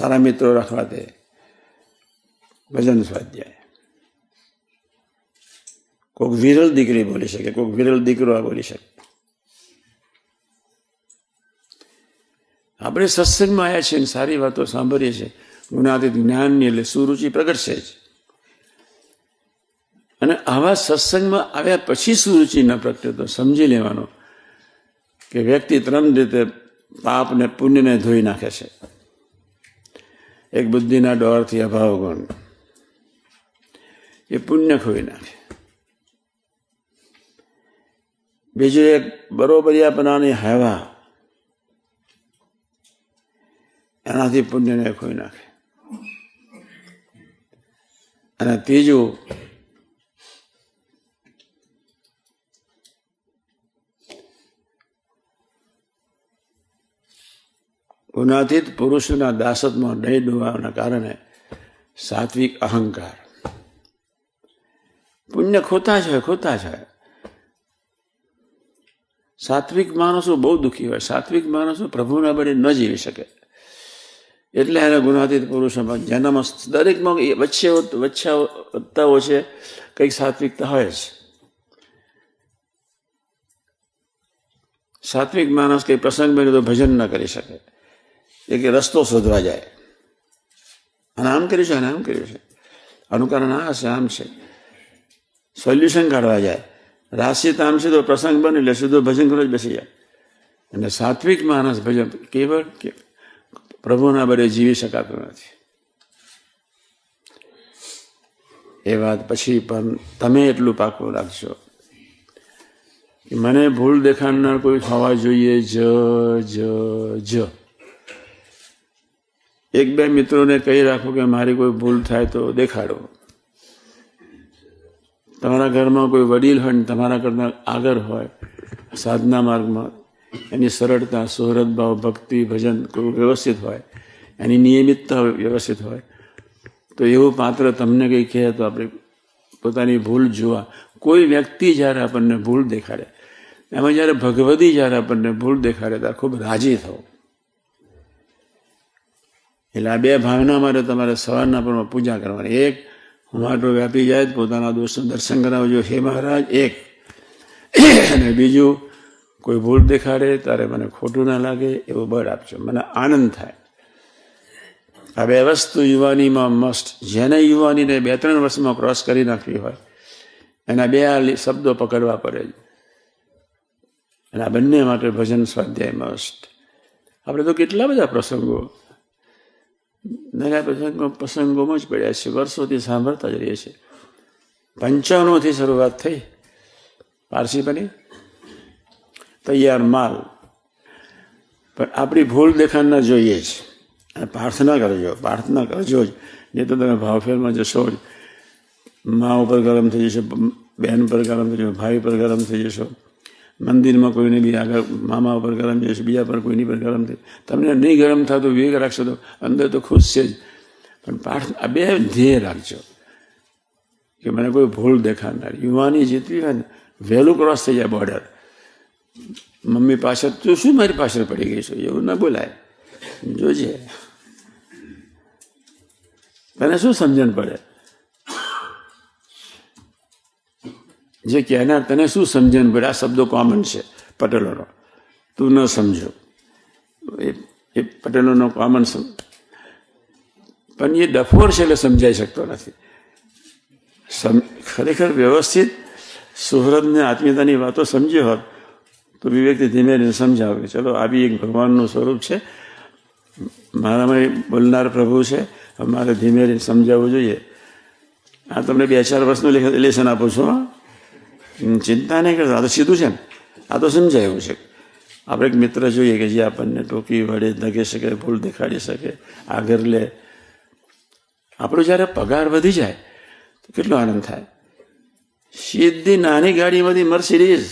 સારા મિત્રો રાખવા તે ભજન સ્વાધ્યાય કોઈક વિરલ દીકરી બોલી શકે કોઈક વિરલ દીકરો આ બોલી શકે. આપણે સત્સંગમાં આવ્યા છીએ સારી વાતો સાંભળીએ છીએ. ગુણાતીત જ્ઞાનની એટલે સુરુચિ પ્રગટશે જ. અને આવા સત્સંગમાં આવ્યા પછી સુરુચિ ન પ્રગટે તો સમજી લેવાનો કે વ્યક્તિ ત્રણ રીતે પાપ ને પુણ્યને ધોઈ નાખે છે. એક બુદ્ધિના ડોરથી અભાવ ગુણ. એ પુણ્ય ખોઈ નાખે. બીજું એક બરોબરિયાપણાની હેવા. એનાથી પુણ્યને ખોઈ નાખે. અને ત્રીજું ગુનાતીત પુરુષોના દાસત્વમાં નહીં ડૂબવાના કારણે સાત્વિક અહંકાર. પુણ્ય ખોતા છે ખોતા છે સાત્વિક માણસો બહુ દુઃખી હોય. સાત્વિક માણસો પ્રભુના બળે ન જીવી શકે. એટલે એને ગુણાતીત પુરુષોમાં જન્મ દરેકમાં વચ્ચે વચ્ચે વધતા છે, કંઈક સાત્વિકતા હોય જ. સાત્વિક માણસ કંઈ પ્રસંગ બને તો ભજન ન કરી શકે. એ કે રસ્તો શોધવા જાય. અને આમ કર્યું છે, અને આમ કર્યું છે. અનુકરણ આ છે, આમ છે. સોલ્યુશન કાઢવા જાય. રાશિ તામ તો પ્રસંગ બની, એટલે સીધો ભજન કરવા જ બેસી જાય. અને સાત્વિક માણસ ભજન કેવળ પ્રભુના બળે જીવી શકાતું નથી. એ વાત પછી પણ તમે એટલું પાકું રાખજો કે મને ભૂલ દેખાડનાર કોઈ થવા જોઈએ જ જ જ. એક બે મિત્રોને કહી રાખો કે મારી કોઈ ભૂલ થાય તો દેખાડો. તમારા ઘરમાં કોઈ વડીલ હોય ને તમારા કરતાં આગળ હોય, સાધના માર્ગમાં, એની સરળતા ભાવ, ભક્તિ, ભજન કોઈ વ્યવસ્થિત હોય, એની નિયમિતતા વ્યવસ્થિત હોય, તો એવું પાત્ર તમને કંઈ કહે તો આપણે પોતાની ભૂલ જોવા. કોઈ વ્યક્તિ જ્યારે આપણને ભૂલ દેખાડે, એમાં જ્યારે ભગવતી જ્યારે આપણને ભૂલ દેખાડે ત્યારે ખૂબ રાજી થવું એટલે આ બે ભાવના માટે તમારે સવારના પરમાં પૂજા કરવાની. એક હુમાટો વ્યાપી જાય પોતાના દોસ્તનું દર્શન કરાવજો. હે મહારાજ, એક. અને બીજું, કોઈ ભૂલ દેખાડે ત્યારે મને ખોટું ના લાગે, એવું બળ આપજો. મને આનંદ થાય. આ બે વસ્તુ યુવાનીમાં મસ્ટ જેને યુવાનીને બે ત્રણ વર્ષમાં ક્રોસ કરી નાખવી હોય, એના બે આ શબ્દો પકડવા પડે અને આ બંને માટે ભજન સ્વાધ્યાય મસ્ટ આપણે તો કેટલા બધા પ્રસંગો નયા પ્રસંગો પ્રસંગોમાં જ પડ્યા છે. વર્ષોથી સાંભળતા જ રહીએ છીએ. પંચાણુંથી શરૂઆત થઈ. પારસી બની. તૈયાર માલ. પણ આપણી ભૂલ દેખાડના જોઈએ જ. પ્રાર્થના કરજો પ્રાર્થના કરજો જ. નહીં તો તમે ભાવફેરમાં જશો જ. મા ઉપર ગરમ થઈ જશો બહેન પર ગરમ થઈ જશો, ભાઈ પર ગરમ થઈ જશો. મંદિરમાં કોઈને બી આગળ મામા ઉપર ગરમ જશે બીજા પર કોઈની પર ગરમ થાય તમને નહીં ગરમ થતું વિવેક રાખશો તો અંદર તો ખુશ છે જ. પણ પાઠ આ બે ધ્યેય રાખજો. કે મને કોઈ ભૂલ દેખાડનાર. યુવાની જીતવી હોય ને વહેલું ક્રોસ થઈ જાય બોર્ડર મમ્મી પાછળ, તું શું મારી પાછળ પડી ગઈ છું? એવું ના બોલાય. જોજે. તને શું સમજણ પડે? જે કહેનાર તને શું સમજણ પડે? આ શબ્દો કોમન છે, પટેલોનો. તું ન સમજો. એ એ પટેલોનો કોમન પણ એ ડફોર છે એટલે સમજાઈ શકતો નથી. સમ, ખરેખર વ્યવસ્થિત સુહૃદને આત્મીયતાની વાતો સમજી હોત, તો વિવેકથી ધીમે ધીમે સમજાવે ચલો, આ બી એક ભગવાનનું સ્વરૂપ છે. મારામાં બોલનાર પ્રભુ છે. મારે ધીમે ધીમે સમજાવવું જોઈએ. આ તમને બે ચાર વર્ષનું લેસન આપું છું ચિંતા નહીં કરતા. આ તો સીધું છે ને. આ તો સમજાય એવું છે. આપણે એક મિત્ર જોઈએ કે જે આપણને ટોકી વડે ધગી શકે ભૂલ દેખાડી શકે આગળ લે. આપણો જ્યારે પગાર વધી જાય, તો કેટલો આનંદ થાય. સીધી નાની ગાડીમાંથી મર્સિડીઝ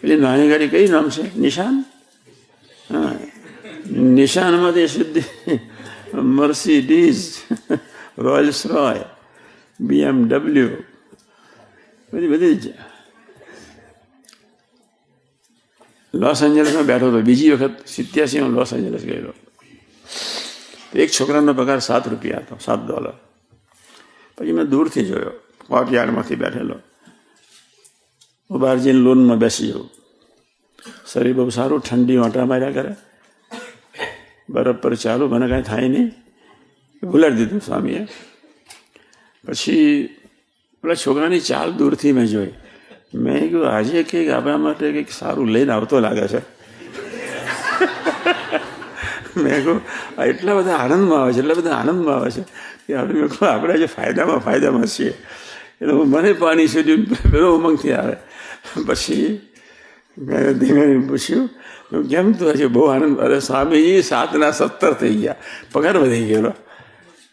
પેલી નાની ગાડી કઈ નામ છે? નિશાન? હા. નિશાનમાંથી સીધી મર્સિડીઝ રોયલ્સ રોય બીએમડબલ્યુ બધી બધી જ લોસ એન્જલસમાં બેઠો હતો બીજી વખત સિત્યાસી હું લોસ એન્જલસ ગયેલો એક છોકરાનો પગાર સાત રૂપિયા હતો સાત ડોલર પછી મેં દૂરથી જોયો કોર્ટયાર્ડમાંથી બેઠેલો હું બહાર જઈને લોનમાં બેસી જાઉં શરીર બહુ સારું ઠંડી ઓંટા માર્યા કરે બરફ પર ચાલુ મને કાંઈ થાય નહીં ભૂલાડી દીધું સ્વામીએ પછી પેલા છોકરાની ચાલ દૂરથી મેં જોઈ. મેં કહ્યું આજે કંઈક આપણા માટે કંઈક સારું લઈને આવતો લાગે છે. મેં કહું એટલા બધા આનંદમાં આવે છે, એટલા બધા આનંદમાં આવે છે કે આપણે મેં કહું આપણે આજે ફાયદામાં ફાયદામાં છીએ. એટલે મને પાણી છોડ્યું પેલો ઉમંગથી આવે. પછી મેં ધીમે પૂછ્યું કેમ તું આજે બહુ આનંદ અરે સ્વામીજી, સાતના સત્તર થઈ ગયા, પગાર વધી ગયેલો.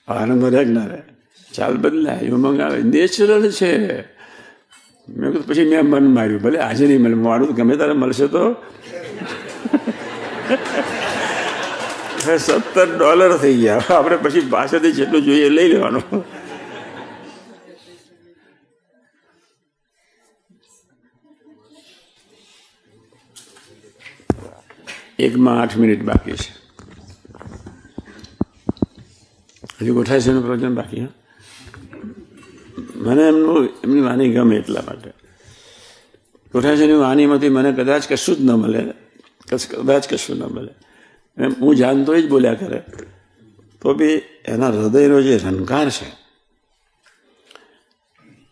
આનંદ રહે ના રહે ચાલ બદલાય ઉમંગ આવે નેચરલ છે. મેં કીધું, પછી મેં મન માર્યું. ભલે આજે નહીં મળે મારું ગમે તારે મળશે તો. સત્તર ડોલર થઈ ગયા. આપણે પછી પાસેથી જેટલું જોઈએ, લઈ લેવાનું. એકમાં આઠ મિનિટ બાકી છે. હજુ ગોઠાઈસીનું પ્રવચન બાકી, હા? મને એમનું, એમની વાણી ગમે એટલા માટે. ગોઠાઈસીની વાણીમાંથી મને કદાચ કશું જ ન મળે. કદાચ કશું ન મળે. એમ હું જાણતો જ બોલ્યા કરે. તો બી એના હૃદયનો જે રણકાર છે,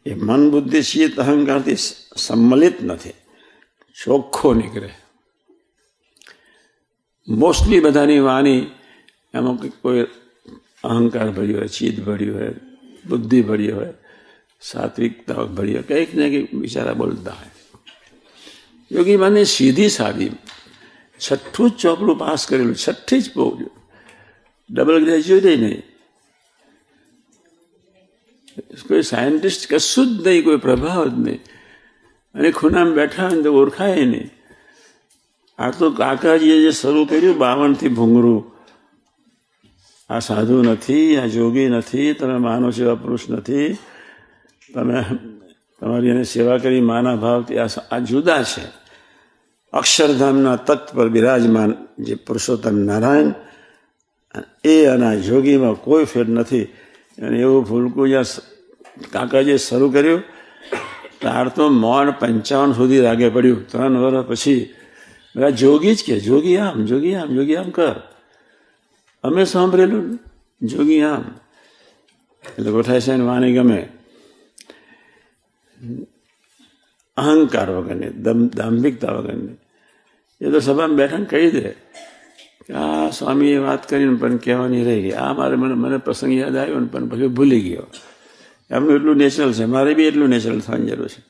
એ મન બુદ્ધિ શીત અહંકારથી સંમલિત નથી. ચોખ્ખો નીકળે. મોસ્ટલી બધાની વાણી એમાં કોઈ અહંકાર ભર્યો હોય ચિત્ત ભર્યું હોય, બુદ્ધિ ભરી હોય સાત્વિકતા ભરી કંઈક ને કંઈક બિચારા બોલતા હોય. યોગી માને સીધી સાદી છઠ્ઠું જ ચોપડું પાસ કરેલું, છઠ્ઠી જ બહુ ડબલ ગ્રેજ્યુએટ નહીં. કોઈ સાયન્ટિસ્ટ કશું જ નહીં, કોઈ પ્રભાવ જ નહીં. અને ખૂનામાં બેઠા હોય તો ઓળખાય નહીં. આ તો કાકાજીએ જે શરૂ કર્યું, બાવનથી ભૂંગરું આ સાધુ નથી, આ જોગી નથી તમે માનો છો પુરુષ નથી. તમે તમારી એને સેવા કરી, માના ભાવથી આ જુદા છે. અક્ષરધામના તત્વ પર બિરાજમાન જે પુરુષોત્તમ નારાયણ, એ અને આ જોગીમાં કોઈ ફેર નથી. અને એવું ફૂલકું જ્યાં કાકાજીએ શરૂ કર્યું, તાર તો મોણ પંચાવન સુધી રાગે પડ્યું. ત્રણ વર્ષ પછી બધા જોગી જ કે, જોગી આમ જોગી આમ જોગી આમ કર. અમે સાંભળેલું જોગી આમ. એટલે ગોઠાઈ સાહેબ વાણી ગમે. અહંકાર વગરની દાંભિકતા વગરની. એ તો સભામાં બેઠા કહી દે કે, આ સ્વામીએ વાત કરીને પણ કહેવાની રહી ગઈ આ મારે મને મને પ્રસંગ યાદ આવ્યો ને પણ પછી ભૂલી ગયો. એમનું એટલું નેચરલ છે. મારે બી એટલું નેચરલ થવાની જરૂર છે.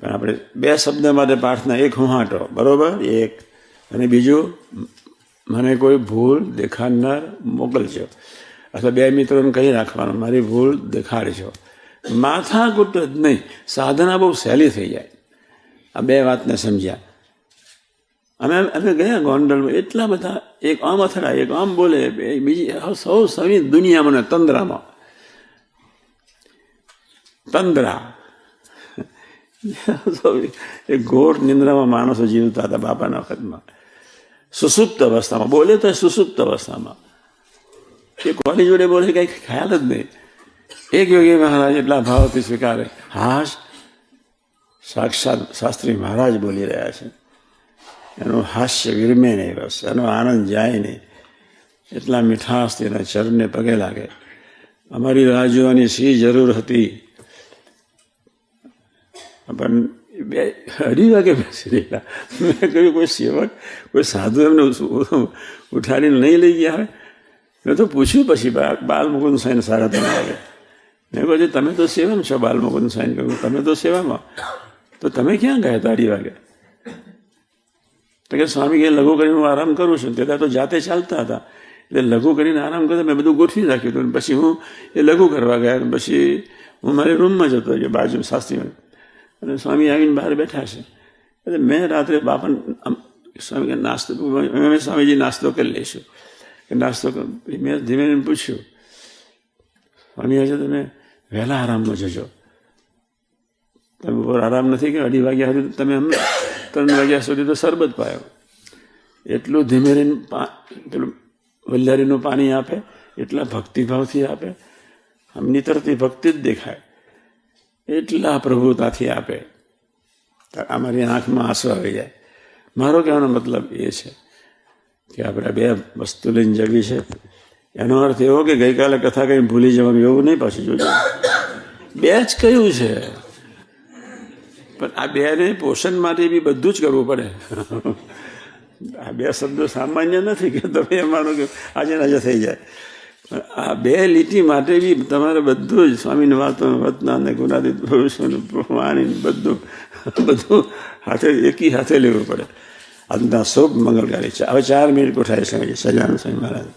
પણ આપણે બે શબ્દ માટે પ્રાર્થના, એક હુંહાટો. બરાબર? એક. અને બીજું, મને કોઈ ભૂલ દેખાડનાર મોકલજો. અથવા બે મિત્રોને કહી રાખવાનું મારી ભૂલ દેખાડજો. માથા કૂટ જ નહીં. સાધના બહુ સહેલી થઈ જાય. આ બે વાતને સમજ્યા. અમે અમે ગયા ગોંડલમાં. એટલા બધા એક આમ અથડા એક આમ બોલે બીજી સૌ સવી દુનિયા મને તંદ્રામાં. તંદ્રા. એ ઘોર નિંદ્રામાં માણસો જીવતા હતા બાપાના વખતમાં. સુસુપ્ત અવસ્થામાં. બોલે તો સુસુપ્ત અવસ્થામાં. એ કોની જોડે બોલે? કંઈ ખ્યાલ જ નહીં. એક યોગી મહારાજ એટલા ભાવથી સ્વીકારે હાશ સાક્ષાત શાસ્ત્રી મહારાજ બોલી રહ્યા છે એનું હાસ્ય વિરમે નહીં બસ એનો આનંદ જાય નહીં એટલા મીઠાશથી એના ચરણને પગે લાગે અમારી રાહ જોવાની સી જરૂર હતી પણ બે અઢી વાગે બેસી રહેલા મેં કહ્યું કોઈ સેવક કોઈ સાધુ એમને ઉઠાડીને નહીં લઈ ગયા હોય મેં તો પૂછ્યું પછી બાલ મુકુંદ સાહેબ સારા તમે આવે મેં કહ્યું તમે તો સેવામાં છો બાલ મુકુંદ સાઈન કહ્યું તમે તો સેવામાં તો તમે ક્યાં ગયા હતા અઢી વાગે? તો કે, સ્વામી કે, લઘુ કરીને હું આરામ કરું છું. ત્યાં તો જાતે ચાલતા હતા. એટલે લઘુ કરીને આરામ કરતા મેં બધું ગોઠવી રાખ્યું હતું. પછી હું એ લઘુ કરવા ગયા પછી હું મારી રૂમમાં જતો હતો બાજુ શાસ્ત્રીમાં. અને સ્વામી આવીને બહાર બેઠા છે. એટલે મેં રાત્રે બાપન સ્વામી કે, નાસ્તો અમે સ્વામીજી નાસ્તો કરી લઈશું. નાસ્તો મેં ધીમે ધીમે પૂછ્યું, સ્વામી આજે તમે વહેલા આરામમાં જજો તમે બપોર આરામ નથી કે અઢી વાગ્યા સુધી તમે હમણાં ત્રણ વાગ્યા સુધી તો શરબત પાયો એટલું ધીમે પા પેલું વલ્લારીનું પાણી આપે એટલા ભક્તિભાવથી આપે આમ નીતરતી ભક્તિ જ દેખાય એટલા પ્રભુતાથી આપે અમારી આંખમાં આંસુ આવી જાય મારો કહેવાનો મતલબ એ છે કે આપણે બે વસ્તુ લઈને જવી છે એનો અર્થ એવો કે ગઈકાલે કથા કંઈ ભૂલી જવાનું એવું નહીં પાછું જોજો બે જ કયું છે. પણ આ બેને પોષણ માટે બી બધું જ કરવું પડે. આ બે શબ્દો સામાન્ય નથી કે તમે એમ માનો કે આજે આજે થઈ જાય. પણ આ બે લીટી માટે બી તમારે બધું જ સ્વામીની વાતો વતના ને ગુનાદિત ભવિષ્યનું વાણી બધું બધું હાથે, એકી હાથે લેવું પડે. આજના શુભ મંગળકારી છે. હવે ચાર મિનિટ કોઠાય છે, સજાનંદ સ્વામી મહારાજ.